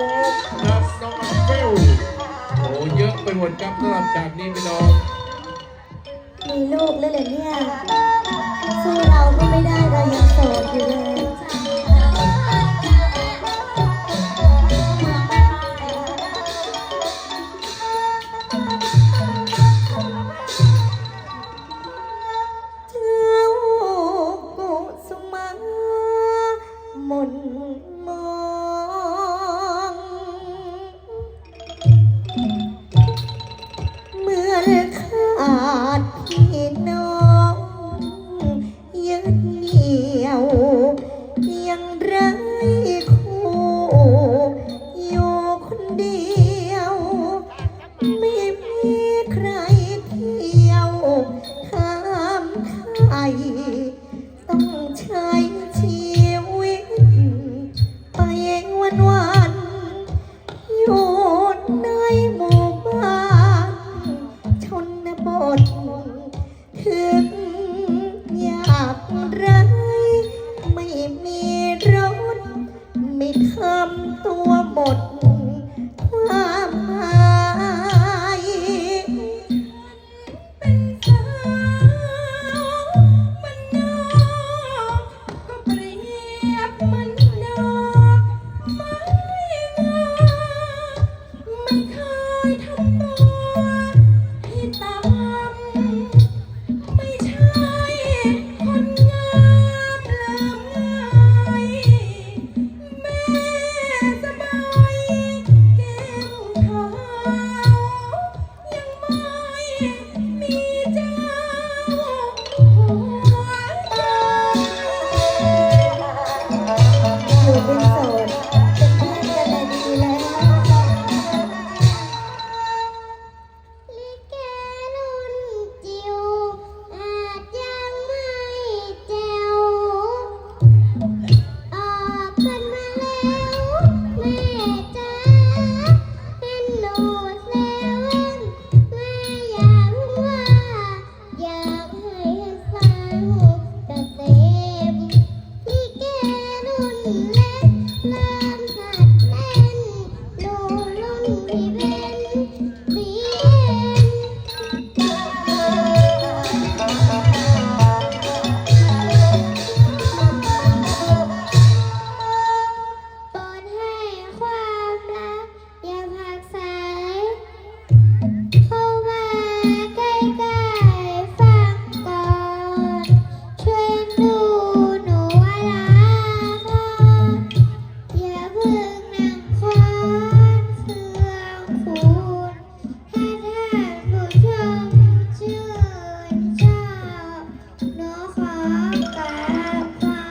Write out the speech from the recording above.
ดัสโนมันเฟลโอ้เยอะไปหมดครับสำหรับจากนี้ไปดน้องมีลูกแล้วเหรอเนี่ยสู้เราก็ไม่ได้เรายังโสดอยู่เลยเกุสุมา เดียว ไม่มีใครเที่ยวถามไทยต้องใช้ชีวิต ไปวันวันอยู่ในหมู่บ้านชนบทถึงอยากไรไม่มีรถ ไม่ทำตัวหมด Baby.